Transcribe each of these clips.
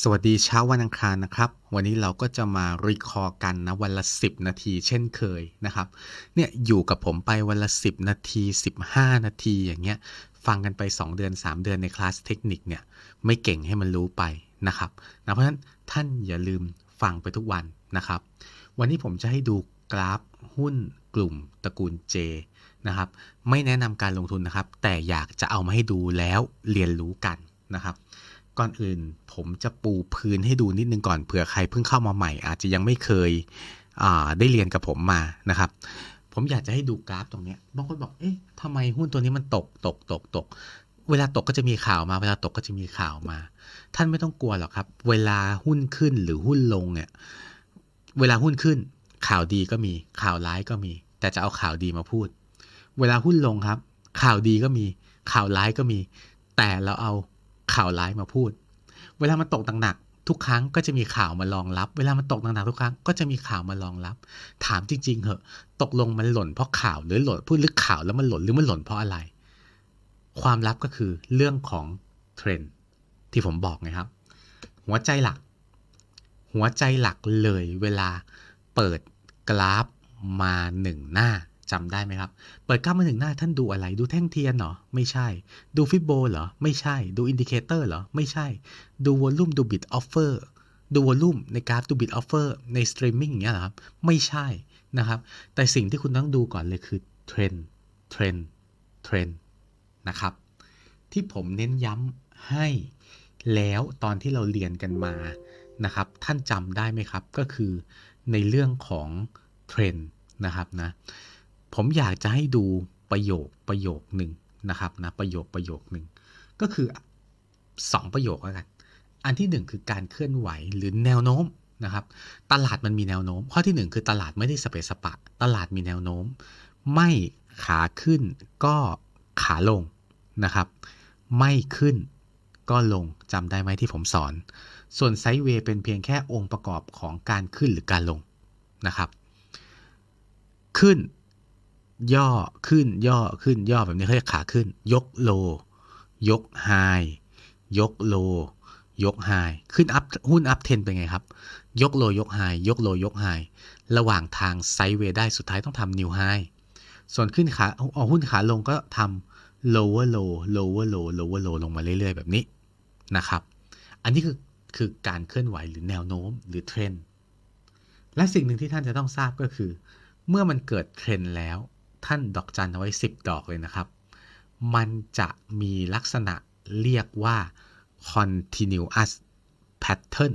สวัสดีเช้าวันอังคารนะครับ วันนี้เราก็จะมารีคอร์กันนะวันละ 10 นาทีเช่นเคยนะครับ เนี่ยอยู่กับผมไปวันละ 10 นาที 15 นาทีอย่างเงี้ย ฟังกันไป 2 เดือน 3 เดือนในคลาสเทคนิคเนี่ยไม่เก่งให้มันรู้ไปนะครับนะเพราะฉะนั้นท่านอย่าลืมฟังไปทุกวันนะครับ วันนี้ผมจะให้ดูกราฟหุ้นกลุ่มตระกูล J นะครับ ไม่แนะนำการลงทุนนะครับ แต่อยากจะเอามาให้ดูแล้วเรียนรู้กันนะครับ ก่อนอื่นผมจะปูพื้นให้ดูนิดนึงก่อนเผื่อใครเพิ่งเข้ามาใหม่ อาจจะยังไม่เคยได้เรียนกับผมมานะครับ ผมอยากจะให้ดูกราฟตรงนี้บางคนบอก เอ๊ะทำไมหุ้นตัวนี้มันตกตกตกตก เวลาตกก็จะมีข่าวมา เวลาตกก็จะมีข่าวมา ท่านไม่ต้องกลัวหรอกครับ เวลาหุ้นขึ้นหรือหุ้นลงเนี่ย เวลาหุ้นขึ้น ข่าวดีก็มี ข่าวร้ายก็มี แต่จะเอาข่าวดีมาพูด เวลาหุ้นลงครับ ข่าวดีก็มี ข่าวร้ายก็มี แต่เราเอา ข่าวร้ายมาพูด เวลามันตกหนักๆทุกครั้งก็จะมีข่าวมารองรับ เวลามันตกหนักๆทุกครั้งก็จะมีข่าวมารองรับ ถามจริง ๆเหอะ ตกลงมันหล่นเพราะข่าวหรือหล่นพูดลึกข่าวแล้วมันหล่นหรือมันหล่นเพราะอะไร ความลับก็คือเรื่องของเทรนที่ผมบอกไงครับ หัวใจหลัก หัวใจหลักเลยเวลาเปิดกราฟมาหนึ่งหน้า จำได้ไหมครับ เปิดกล้ามมาหนึ่งหน้าท่านดูอะไร ดูแท่งเทียนเหรอ ไม่ใช่ ดูฟิโบเหรอ ไม่ใช่ ดูอินดิเคเตอร์เหรอ ไม่ใช่ ดูวอลลุ่ม ดูบิตออฟเฟอร์ ดูวอลลุ่มในกราฟ ดูบิตออฟเฟอร์ ในสตรีมมิ่งอย่างเงี้ยครับ ไม่ใช่นะครับ แต่สิ่งที่คุณต้องดูก่อนเลยคือเทรนเทรนเทรนนะครับ ที่ผมเน้นย้ำให้แล้วตอนที่เราเรียนกันมานะครับ ท่านจำได้ไหมครับ ก็คือในเรื่องของเทรนนะครับนะ ผมอยากจะให้ดูประโยคประโยคหนึ่งนะครับนะประโยคประโยคหนึ่งก็คือ 2 ประโยคแล้วกันอันที่ 1 คือการเคลื่อนไหวหรือแนวโน้มนะครับ ตลาดมันมีแนวโน้ม ข้อที่ 1 คือตลาดไม่ได้สเปซสปะ ตลาดมีแนวโน้ม ไม่ขาขึ้นก็ขาลงนะครับ ไม่ขึ้นก็ลงจำได้ไหมที่ผมสอน ส่วนไซด์เวย์เป็นเพียงแค่องค์ประกอบของการขึ้นหรือการลงนะครับ ขึ้น ย่อขึ้นย่อขึ้นย่อแบบนี้เขาเรียกขาขึ้น ยกโล ยกไฮยกโล ยกไฮขึ้นอัพหุ้นอัพเทนเป็นไงครับ ยกโลยกไฮยกโลยกไฮระหว่างทางไซด์เวย์ได้สุดท้ายต้องทำนิวไฮส่วนขึ้นขาเอาหุ้นขาลงก็ทำ lower low lower low lower low ลงมาเรื่อย ๆ แบบนี้นะครับ อันนี้คือคือการเคลื่อนไหวหรือแนวโน้มหรือเทรนด์และสิ่งหนึ่งที่ท่านจะต้องทราบก็คือ เมื่อมันเกิดเทรนด์แล้ว ท่านดอกจันเอาไว้ 10 ดอกเลยนะครับ มันจะมีลักษณะเรียกว่า continuous pattern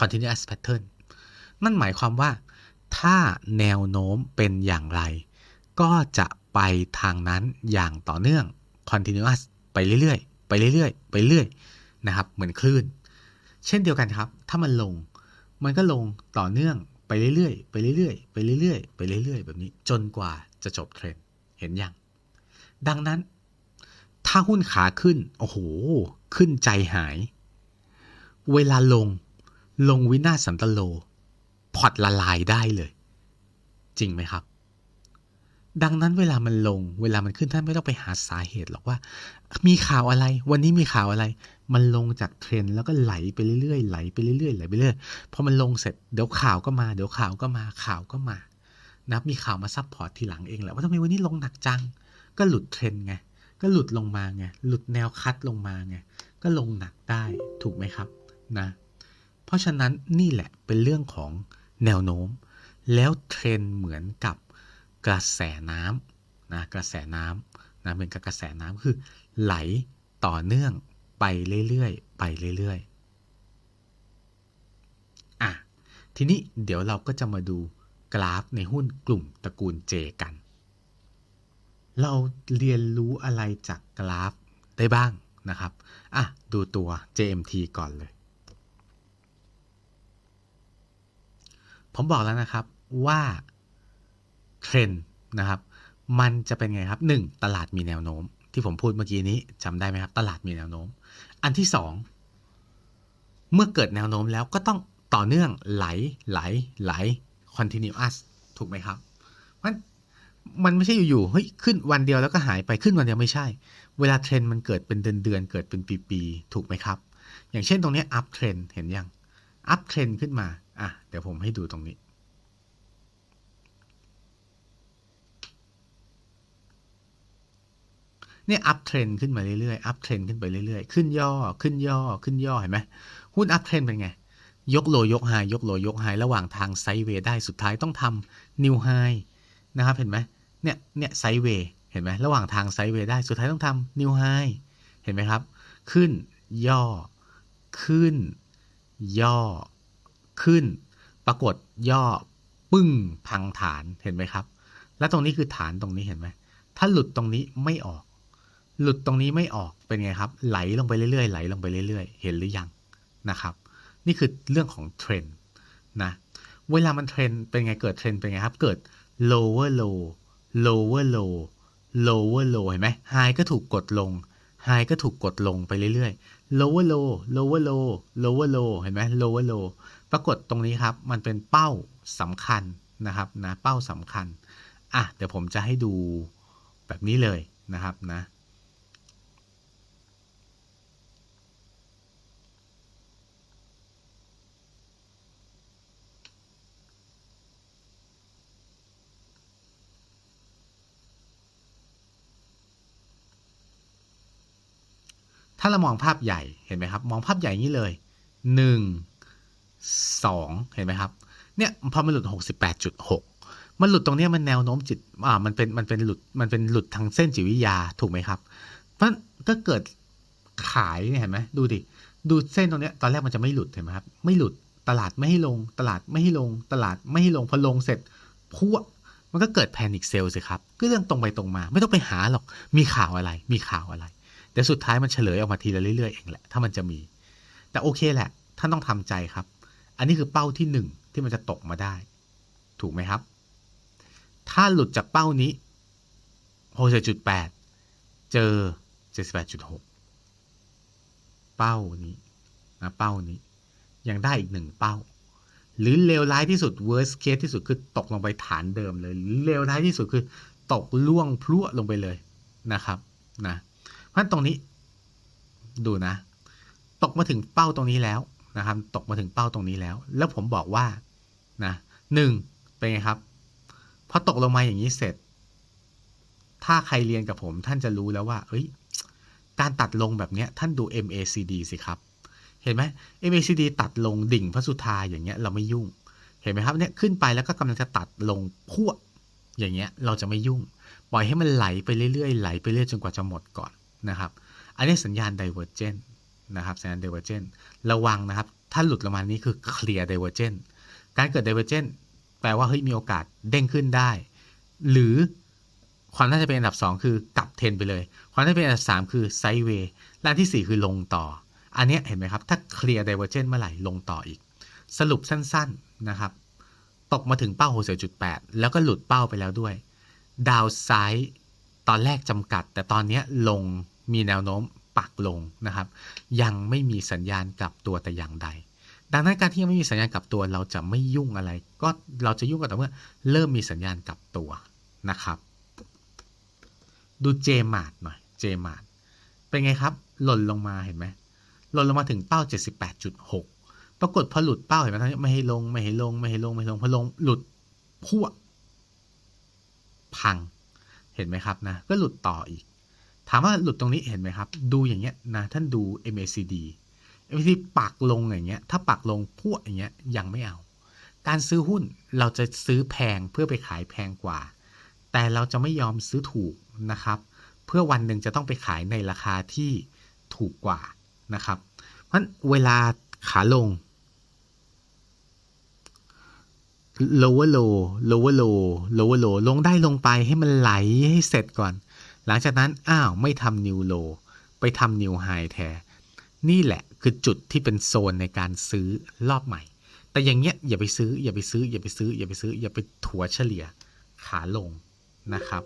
continuous pattern นั่นหมายความว่า ถ้าแนวโน้มเป็นอย่างไร ก็จะไปทางนั้นอย่างต่อเนื่อง continuous ไปเรื่อยๆ ไปเรื่อยๆ ไปเรื่อยนะครับ เหมือนคลื่น เช่นเดียวกันครับ ถ้ามันลง มันก็ลงต่อเนื่อง ไปเรื่อยๆ ไปเรื่อยๆ ไปเรื่อยๆ ไปเรื่อยๆ แบบนี้ จนกว่าจะจบเทรนด์ เห็นยัง ดังนั้น ถ้าหุ้นขาขึ้น โอ้โห ขึ้นใจหาย เวลาลง ลงวินาศสันตโล พอร์ตละลายได้เลย จริงไหมครับ ดังนั้นเวลามันลง เวลามันขึ้นท่านไม่ต้องไปหาสาเหตุหรอกว่า มีข่าวอะไร วันนี้มีข่าวอะไร มันลงจากเทรนแล้วก็ไหลไปเรื่อยๆไหลไปเรื่อยๆไหลไปเรื่อยพอมันลงเสร็จเดี๋ยวข่าวก็มาเดี๋ยวข่าวก็มาข่าวก็มานะมีข่าวมาซับพอร์ตทีหลังเองแหละว่าทำไมวันนี้ลงหนักจัง ก็หลุดเทรนไงก็หลุดลงมาไงหลุดแนวคัดลงมาไงก็ลงหนักได้ถูกไหมครับนะเพราะฉะนั้นนี่แหละเป็นเรื่องของแนวโน้ม แล้วเทรนเหมือนกับกระแสน้ำนะกระแสน้ำนะเป็นกระแสน้ำคือไหลต่อเนื่อง ไปเรื่อยๆ ไปเรื่อยๆ อะ ทีนี้เดี๋ยวเราก็จะมาดูกราฟในหุ้นกลุ่มตระกูล J กัน เราเรียนรู้อะไรจากกราฟได้บ้างนะครับ อะ ดูตัว JMT ก่อนเลย ผมบอกแล้วนะครับว่าเทรนด์นะครับ มันจะเป็นไงครับ 1. ตลาดมีแนวโน้ม ที่ผมพูดเมื่อกี้นี้จำได้ไหมครับ ตลาดมีแนวโน้ม อันที่2เมื่อเกิดแนวโน้มแล้วก็ต้องต่อเนื่องไหลไหลไหล continuous ถูกไหมครับมันมันไม่ใช่อยู่ๆเฮ้ยขึ้นวันเดียวแล้วก็หายไปขึ้นวันเดียวไม่ใช่ เวลาเทรนด์มันเกิดเป็นเดือนเดือนๆเกิดเป็นปีๆถูกไหมครับ อย่างเช่นตรงนี้อัพเทรนเห็นยังอัพเทรนขึ้นมาอะเดี๋ยวผมให้ดูตรงนี้ เนี่ยอัพเทรนขึ้นมาเรื่อยๆอัพเทรนขึ้นไปเรื่อยๆ ขึ้นย่อขึ้นย่อขึ้นย่อเห็นไหมหุ้นอัพเทรนเป็นไง ยกโลยกไฮยกโลยกไฮระหว่างทางไซเวย์ได้สุดท้ายต้องทำนิวไฮนะครับเห็นไหมเนี่ยเนี่ยไซเวย์เห็นไหมระหว่างทางไซเวย์ได้สุดท้ายต้องทำนิวไฮเห็นไหมครับ ขึ้นย่อ ขึ้น ย่อ ขึ้น ปรากฏย่อปึ้งพังฐานเห็นไหมครับ แล้วตรงนี้คือฐานตรงนี้เห็นไหมถ้าหลุดตรงนี้ไม่ออก หลุดตรงนี้ไม่ออกเป็นไงครับ ไหลลงไปเรื่อยๆไหลลงไปเรื่อยๆ เห็นหรือยังนะครับ นี่คือเรื่องของเทรนด์นะเวลามันเทรนด์เป็นไงเกิดเทรนด์เป็นไงครับ เกิด lower low lower low lower low เห็นไหม high ก็ถูกกดลง high ก็ถูกกดลงไปเรื่อยๆ lower low lower low lower low เห็นไหม lower low ปรากฏตรงนี้ครับ มันเป็นเป้าสำคัญนะครับนะเป้าสำคัญ อะ เดี๋ยวผมจะให้ดูแบบนี้เลยนะครับนะาเรามองภาพใหญ่เห็นไหมครับ มองภาพใหญ่นี้เลย 1 2 เห็นไหมครับ เนี่ยพอมันหลุด 68.6 มันหลุดตรงนี้มันแนวโน้มจิตอ่ามันเป็นมันเป็นหลุดมันเป็นหลุดทางเส้นจิตวิทยาถูกไหมครับ เพราะก็เกิดขายเนี่ยเห็นไหมดูดิดูเส้นตรงนี้ตอนแรกมันจะไม่หลุดเห็นไหมครับไม่หลุดตลาดไม่ให้ลง ตลาดไม่ให้ลง ตลาดไม่ให้ลงพอลงเสร็จพวกมันก็เกิดแพนิคเซลสิครับก็เรื่องตรงไปตรงมา ไม่ต้องไปหาหรอกมีข่าวอะไร มีข่าวอะไร แต่สุดท้ายมันเฉลยออกมาทีละเรื่อยๆเองแหละถ้ามันจะมี แต่โอเคแหละท่านต้องทำใจครับ อันนี้คือเป้าที่หนึ่งที่มันจะตกมาได้ ถูกไหมครับ ถ้าหลุดจากเป้านี้6.8เจอ78.6เป้านี้นะเป้านี้ ยังได้อีกหนึ่งเป้า หรือเลวร้ายที่สุด worst case ที่สุดคือตกลงไปฐานเดิมเลยหรือเลวร้ายที่สุดคือตกล่วงพลุลงไปเลยนะครับนะ เพราะฉะนั้นตรงนี้ ดูนะ ตกมาถึงเป้าตรงนี้แล้วนะครับ ตกมาถึงเป้าตรงนี้แล้ว แล้วผมบอกว่านะหนึ่งเป็นไงครับพอตกลงมาอย่างนี้เสร็จ ถ้าใครเรียนกับผมท่านจะรู้แล้วว่า เอ้ย การตัดลงแบบเนี้ย ท่านดู MACD สิครับ เห็นไหม MACD ตัดลงดิ่งพระสุธาอย่างเงี้ยเราไม่ยุ่ง เห็นไหมครับเนี่ยขึ้นไปแล้วก็กำลังจะตัดลงพวกอย่างเงี้ย เราจะไม่ยุ่ง ปล่อยให้มันไหลไปเรื่อยๆไหลไปเรื่อยจนกว่าจะหมดก่อน นะครับ อันนี้สัญญาณ divergent นะครับสัญญาณ divergent ระวังนะครับ ถ้าหลุดลงมานี้คือ clear divergent การเกิด divergent แปลว่าเฮ้ยมีโอกาสเด้งขึ้นได้ หรือความน่าจะเป็นอันดับ 2 คือกลับเทรนไปเลย ความน่าจะเป็นอันดับ 3 คือไซด์เวย์และที่ 4 คือลงต่อ อันนี้เห็นไหมครับ ถ้าเคลียร์ divergent เมื่อไหร่ลงต่ออีก สรุปสั้นๆนะครับ ตกมาถึงเป้า 60.8 แล้วก็หลุดเป้าไปแล้วด้วย ดาวไซด์ ตอนแรกจำกัด แต่ตอนนี้ลงมีแนวโน้มปักลงนะครับ ยังไม่มีสัญญาณกลับตัวแต่อย่างใด ดังนั้นการที่ยังไม่มีสัญญาณกลับตัว เราจะไม่ยุ่งอะไร ก็เราจะยุ่งกันแต่เมื่อเริ่มมีสัญญาณกลับตัวนะครับ ดูเจมาร์ดหน่อยเจมาร์ดเป็นไงครับ หล่นลงมาเห็นไหมหล่นลงมาถึงเป้า 78.6 ปรากฏพอหลุดเป้าเห็นไหมท่านไม่ให้ลงไม่ให้ลงไม่ให้ลงไม่ให้ลงพอลงหลุดพวกพัง เห็นไหมครับนะก็หลุดต่ออีก ถามว่าหลุดตรงนี้เห็นไหมครับ ดูอย่างเงี้ยนะท่านดู MACD MACD ปักลงอย่างเงี้ยถ้าปักลงพวกอย่างเงี้ยยังไม่เอา การซื้อหุ้นเราจะซื้อแพงเพื่อไปขายแพงกว่า แต่เราจะไม่ยอมซื้อถูกนะครับ เพื่อวันหนึ่งจะต้องไปขายในราคาที่ถูกกว่านะครับ เพราะเวลาขาลง lower low lower low lower low ลงได้ลงไปให้มันไหลให้เสร็จก่อน หลังจากนั้น อ้าว ไม่ทำ new low ไปทำ new high แทนนี่แหละคือจุดที่เป็นโซนในการซื้อรอบใหม่ แต่อย่างเงี้ยอย่าไปซื้อ อย่าไปซื้อ อย่าไปซื้อ อย่าไปซื้อ อย่าไปถัวเฉลี่ยขาลงนะครับ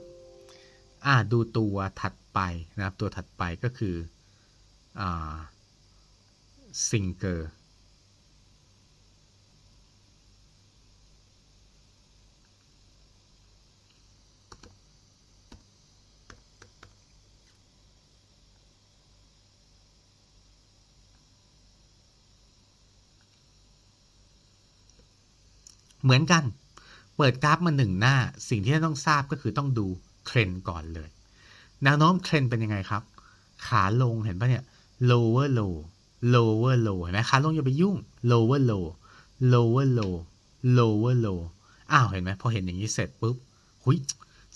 อ่าดูตัวถัดไปนะครับ ตัวถัดไปก็คืออ่าซิงเกอร์ เหมือนกัน เปิดกราฟมาหนึ่งหน้า สิ่งที่ต้องทราบก็คือต้องดูเทรนด์ก่อนเลย แนวโน้มเทรนด์เป็นยังไงครับ ขาลงเห็นปะเนี่ย lower low lower low เห็นไหมขาลงอย่าไปยุ่ง lower low lower low lower low อ้าวเห็นไหมพอเห็นอย่างนี้เสร็จปุ๊บหุย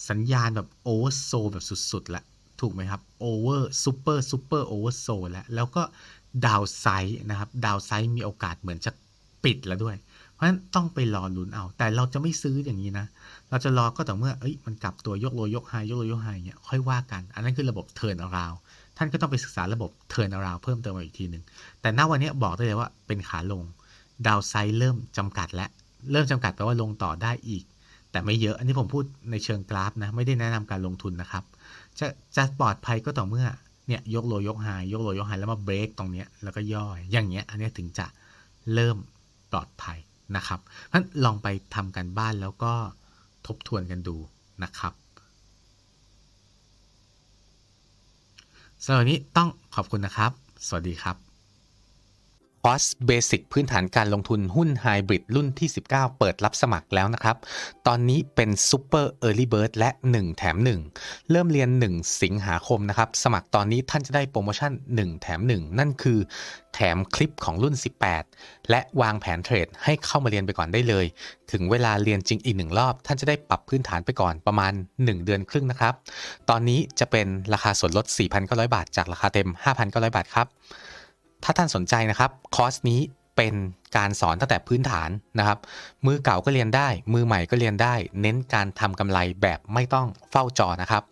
สัญญาณแบบโอเวอร์โซแบบสุดๆแล้วถูกไหมครับโอเวอร์ซูเปอร์ซูเปอร์โอเวอร์โซแล้วแล้วก็ดาวไซด์นะครับดาวไซด์มีโอกาสเหมือนจะปิดแล้วด้วย เพราะฉะนั้นต้องไปรอลุ้นเอา แต่เราจะไม่ซื้ออย่างนี้นะ เราจะรอก็ต่อเมื่อเอ้ยมันกลับตัวยกโลยกไฮยกโลยกไฮเนี่ยค่อยว่ากัน อันนั้นคือระบบเทิร์นอราวท่านก็ต้องไปศึกษาระบบเทิร์นอราวเพิ่มเติมมาอีกทีหนึ่งแต่ณวันนี้บอกได้เลยว่าเป็นขาลงดาวไซด์เริ่มจำกัดแล้วเริ่มจำกัดแปลว่าลงต่อได้อีก แต่ไม่เยอะอันนี้ผมพูดในเชิงกราฟนะไม่ได้แนะนำการลงทุนนะครับ จะจะปลอดภัยก็ต่อเมื่อเนี่ยยกโลยกไฮยกโลยกไฮแล้วมาเบรกตรงเนี้ยแล้วก็ย่อยอย่างเงี้ยอันนี้ถึงจะเริ่มปลอดภัย นะครับเพราะฉะนั้นลองไปทำกันบ้านแล้วก็ทบทวนกันดูนะครับสำหรับวันนี้ต้องขอบคุณนะครับ สวัสดีครับ คอร์สเบสิกพื้นฐานการลงทุนหุ้นไฮบริดรุ่นที่ 19 เปิดรับสมัครแล้วนะครับ ตอนนี้เป็น Super Early Bird และ 1 แถม 1 เริ่มเรียน 1 สิงหาคมนะครับ สมัครตอนนี้ท่านจะได้โปรโมชั่น 1 แถม 1 นั่นคือแถมคลิปของรุ่น 18 และวางแผนเทรดให้เข้ามาเรียนไปก่อนได้เลย ถึงเวลาเรียนจริงอีกหนึ่งรอบ ท่านจะได้ปรับพื้นฐานไปก่อนประมาณ 1 เดือนครึ่งนะครับ ตอนนี้จะเป็นราคาส่วนลด 4,900 บาท จากราคาเต็ม 5,900 บาทครับ ถ้าท่านสนใจนะครับคอร์สนี้เป็นการสอนตั้งแต่พื้นฐานนะครับ มือเก่าก็เรียนได้ มือใหม่ก็เรียนได้ เน้นการทำกำไรแบบไม่ต้องเฝ้าจอนะครับ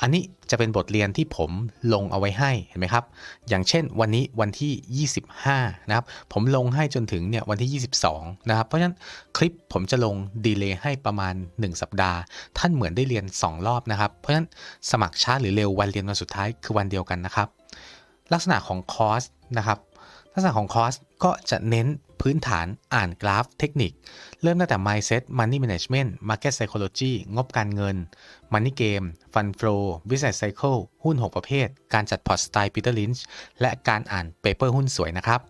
อันนี้จะเป็นบทเรียนที่ผมลงเอาไว้ให้เห็นไหมครับ อย่างเช่นวันนี้วันที่ 25 นะครับ ผมลงให้จนถึงเนี่ยวันที่ 22 นะครับ เพราะฉะนั้นคลิปผมจะลงดีเลย์ให้ประมาณ 1 สัปดาห์ ท่านเหมือนได้เรียน 2 รอบนะครับ เพราะฉะนั้นสมัครช้าหรือเร็ววันเรียนวันสุดท้ายคือวันเดียวกันนะครับ ลักษณะของคอร์ส นะครับลักษะของคอร์สก็จะเน้นพื้นฐานอ่านกราฟเทคนิค เริ่มตั้งแต่ mindset money management market psychology งบการเงิน money game fund flow business cycle หุ้น 6 ประเภท การจัดพอร์ตสไตล์ Peter Lynch และการอ่านเปเปอร์หุ้นสวยนะครับ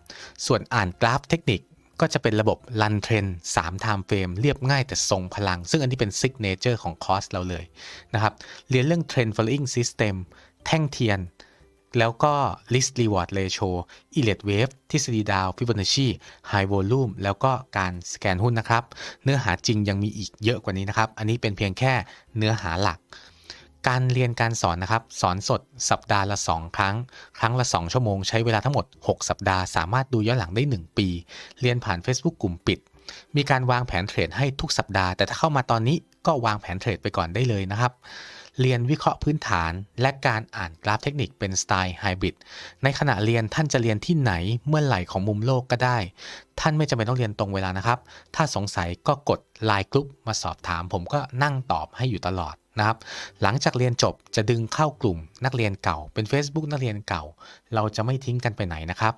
ส่วนอ่านกราฟเทคนิคก็จะเป็นระบบ run trend 3 time frame เรียบง่ายแต่ทรงพลัง ซึ่งอันนี้เป็น signature ของคอร์สเราเลยนะครับ เรียนเรื่อง trend following system แท่งเทียน แล้วก็ list reward ratio elliott wave ทฤษฎีดาว Fibonacci high volume แล้วก็การสแกนหุ้นนะครับ เนื้อหาจริงยังมีอีกเยอะกว่านี้นะครับ อันนี้เป็นเพียงแค่เนื้อหาหลัก การเรียนการสอนนะครับ สอนสดสัปดาห์ละ 2 ครั้ง ครั้งละ 2 ชั่วโมงใช้เวลาทั้งหมด 6 สัปดาห์ สามารถดูย้อนหลังได้ 1 ปี เรียนผ่าน Facebook กลุ่มปิด มีการวางแผนเทรดให้ทุกสัปดาห์ แต่ถ้าเข้ามาตอนนี้ก็วางแผนเทรดไปก่อนได้เลยนะครับ เรียนวิเคราะห์พื้นฐาน และการอ่านกราฟเทคนิคเป็นสไตล์ไฮบริดในขณะเรียนท่านจะเรียนที่ไหนเมื่อไหร่ของมุมโลกก็ได้ ท่านไม่จำเป็นต้องเรียนตรงเวลานะครับ ถ้าสงสัยก็กดไลน์กลุ่มมาสอบถาม ผมก็นั่งตอบให้อยู่ตลอดนะครับ หลังจากเรียนจบจะดึงเข้ากลุ่มนักเรียนเก่า เป็น Facebook นักเรียนเก่า เราจะไม่ทิ้งกันไปไหนนะครับ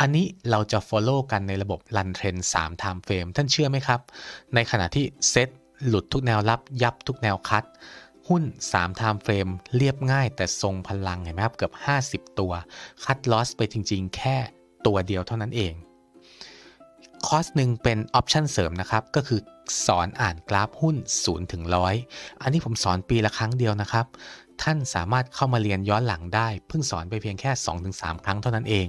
อันนี้เราจะ follow กันในระบบ run trend 3 time frame ท่านเชื่อไหมครับ ในขณะที่เซตหลุดทุกแนวรับยับทุกแนวคัด หุ้น3 time frame เรียบง่ายแต่ทรงพลังเห็นไหมครับเกือบ 50 ตัว คัดลอสไปจริงๆ แค่ตัวเดียวเท่านั้นเอง คอร์สหนึ่งเป็นออปชันเสริมนะครับ ก็คือสอนอ่านกราฟหุ้น0ถึง100 อันนี้ผมสอนปีละครั้งเดียวนะครับ ท่านสามารถเข้ามาเรียนย้อนหลังได้ เพิ่งสอนไปเพียงแค่ 2-3 ครั้งเท่านั้นเอง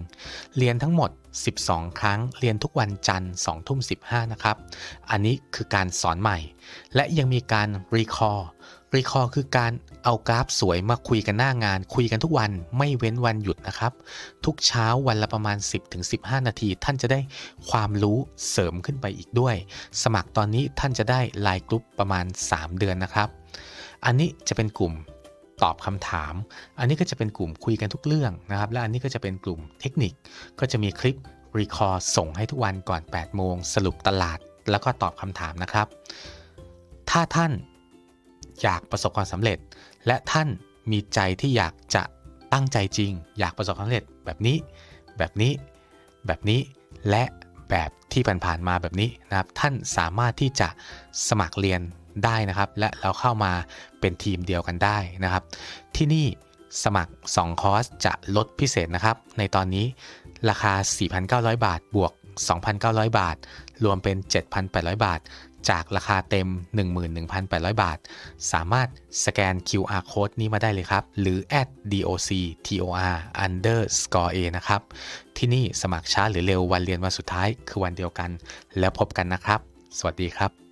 เรียนทั้งหมด 12 ครั้ง เรียนทุกวันจันทร์2ทุ่ม15 นะครับ อันนี้คือการสอนใหม่ และยังมีการรีคอ รีคอร์คือการเอากราฟสวยมาคุยกันหน้างาน คุยกันทุกวันไม่เว้นวันหยุดนะครับ ทุกเช้าวันละประมาณ 10-15 นาที ท่านจะได้ความรู้เสริมขึ้นไปอีกด้วย สมัครตอนนี้ท่านจะได้ไลน์กลุ่มประมาณ 3 เดือนนะครับ อันนี้จะเป็นกลุ่มตอบคำถาม อันนี้ก็จะเป็นกลุ่มคุยกันทุกเรื่องนะครับ และอันนี้ก็จะเป็นกลุ่มเทคนิค ก็จะมีคลิปรีคอร์ส่งให้ทุกวันก่อน 8 โมง สรุปตลาด แล้วก็ตอบคำถามนะครับ ถ้าท่าน อยากประสบความสำเร็จ และท่านมีใจที่อยากจะตั้งใจจริง อยากประสบความสำเร็จแบบนี้ แบบนี้ แบบนี้ และแบบที่ผ่านๆมาแบบนี้นะครับ ท่านสามารถที่จะสมัครเรียนได้นะครับ และเราเข้ามาเป็นทีมเดียวกันได้นะครับ ที่นี่สมัคร 2 คอร์สจะลดพิเศษนะครับ ในตอนนี้ราคา 4,900 บาท บวก 2,900 บาท รวมเป็น 7,800 บาท จากราคาเต็ม 11,800 บาท สามารถสแกน QR code นี้มาได้เลยครับ หรือ at doc tor underscore a นะครับ ที่นี่สมัครช้าหรือเร็ววันเรียนวันสุดท้ายคือวันเดียวกัน แล้วพบกันนะครับ สวัสดีครับ